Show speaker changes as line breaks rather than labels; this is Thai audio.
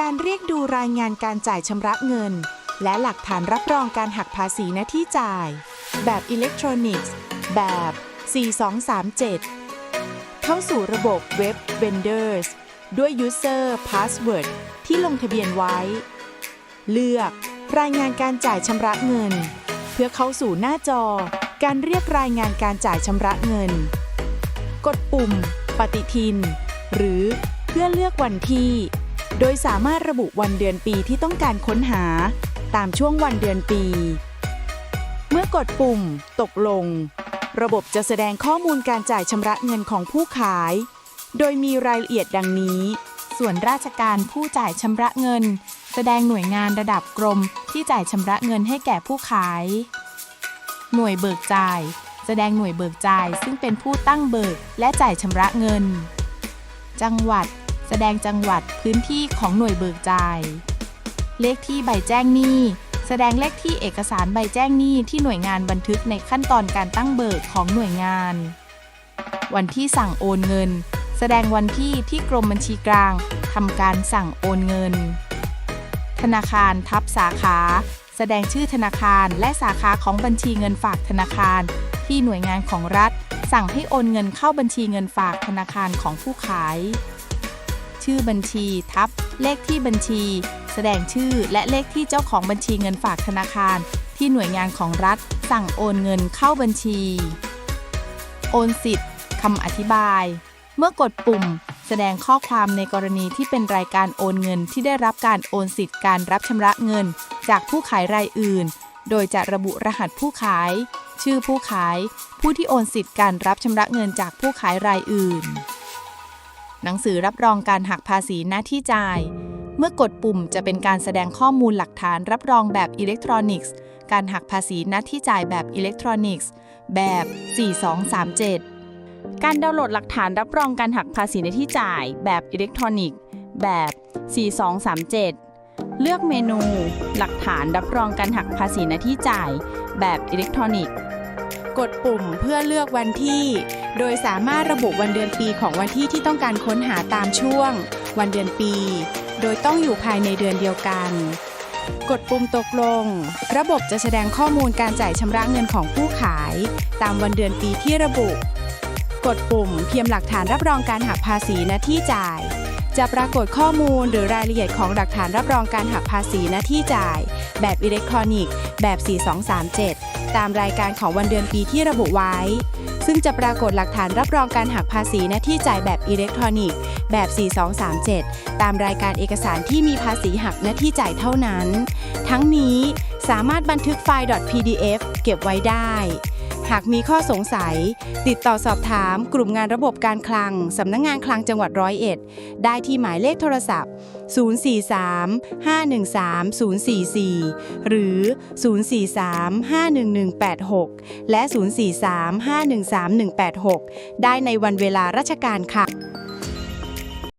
การเรียกดูรายงานการจ่ายชำระเงิน และหลักฐานรับรองการหักภาษีหน้าที่จ่าย แบบอิเล็กทรอนิกส์ แบบ 4237 เข้าสู่ระบบเว็บ Vendors ด้วย User Password ที่ลงทะเบียนไว้ เลือกรายงานการจ่ายชำระเงิน เพื่อเข้าสู่หน้าจอ การเรียกรายงานการจ่ายชำระเงิน กดปุ่ม ปฏิทิน หรือเพื่อเลือกวันที่ โดยสามารถระบุวันเดือนปีที่ต้องการค้นหา ตามช่วงวันเดือนปี เมื่อกดปุ่ม ตกลง ระบบจะแสดงข้อมูลการจ่ายชำระเงินของผู้ขาย โดยมีรายละเอียดดังนี้ ส่วนราชการผู้จ่ายชำระเงิน แสดงหน่วยงานระดับกรมที่จ่ายชำระเงินให้แก่ผู้ขาย หน่วยเบิกจ่าย แสดงหน่วยเบิกจ่ายซึ่งเป็นผู้ตั้งเบิกและจ่ายชำระเงิน จังหวัด แสดงจังหวัดพื้นที่ของหน่วยเบิกจ่าย เลขที่ใบแจ้งหนี้ แสดงเลขที่เอกสารใบแจ้งหนี้ที่หน่วยงานบันทึกในขั้นตอนการตั้งเบิกของหน่วยงาน วันที่สั่งโอนเงิน แสดงวันที่ที่กรมบัญชีกลางทำการสั่งโอนเงิน ธนาคารทับสาขา แสดงชื่อธนาคารและสาขาของบัญชีเงินฝากธนาคาร ที่หน่วยงานของรัฐ สั่งให้โอนเงินเข้าบัญชีเงินฝากธนาคารของผู้ขาย ชื่อบัญชีทับ เลขที่บัญชี แสดงชื่อและเลขที่เจ้าของบัญชีเงินฝากธนาคาร ที่หน่วยงานของรัฐ สั่งโอนเงินเข้าบัญชี โอนสิทธิ์คำอธิบาย เมื่อกดปุ่ม แสดงข้อความในกรณีที่เป็นรายการโอนเงินที่ได้รับการโอนสิทธิ์การรับชำระเงิน จากผู้ขายรายอื่น โดยจะระบุรหัสผู้ขาย ชื่อผู้ขาย ผู้ที่โอนสิทธิ์การรับชำระเงินจากผู้ขายรายอื่น หนังสือรับรองการหักภาษีหน้าที่จ่าย เมื่อกดปุ่มจะเป็นการแสดงข้อมูลหลักฐานรับรองแบบอิเล็กทรอนิกส์ การหักภาษีหน้าที่จ่ายแบบอิเล็กทรอนิกส์ แบบ 4237 การดาวน์โหลดหลักฐานรับรองการหักภาษีหน้าที่จ่าย แบบอิเล็กทรอนิกส์ แบบ 4237 เลือกเมนู หลักฐานรับรองการหักภาษีหน้าที่จ่าย แบบอิเล็กทรอนิกส์ กดปุ่มเพื่อเลือกวันที่ โดยสามารถระบุวันเดือนปีของวันที่ที่ต้องการค้นหาตามช่วง วันเดือนปี โดยต้องอยู่ภายในเดือนเดียวกัน กดปุ่มตกลง ระบบจะแสดงข้อมูลการจ่ายชำระเงินของผู้ขาย ตามวันเดือนปีที่ระบุ กดปุ่มเพียมหลักฐานรับรองการหักภาษีหน้าที่จ่ายจะปรากฏข้อมูลหรือรายละเอียดของหลักฐานรับรองการหักภาษีหน้าที่จ่าย แบบอิเล็กทรอนิกส์ แบบ 4237 ตามรายการของวันเดือนปีที่ระบุไว้ ซึ่งจะปรากฏหลักฐานรับรองการหักภาษีหน้าที่จ่ายแบบอิเล็กทรอนิกส์ แบบ 4237 ตามรายการเอกสารที่มีภาษีหักหน้าที่จ่ายเท่านั้น ทั้งนี้สามารถบันทึกไฟล์ .pdf เก็บไว้ได้ หากมีข้อสงสัย ติดต่อสอบถามกลุ่มงานระบบการคลัง สำนักงงานคลังจังหวัดร้อยเอ็ด ได้ที่หมายเลขโทรศัพท์ 043 513 044 หรือ 043 51186 และ 043 513 186 ได้ในวันเวลาราชการค่ะ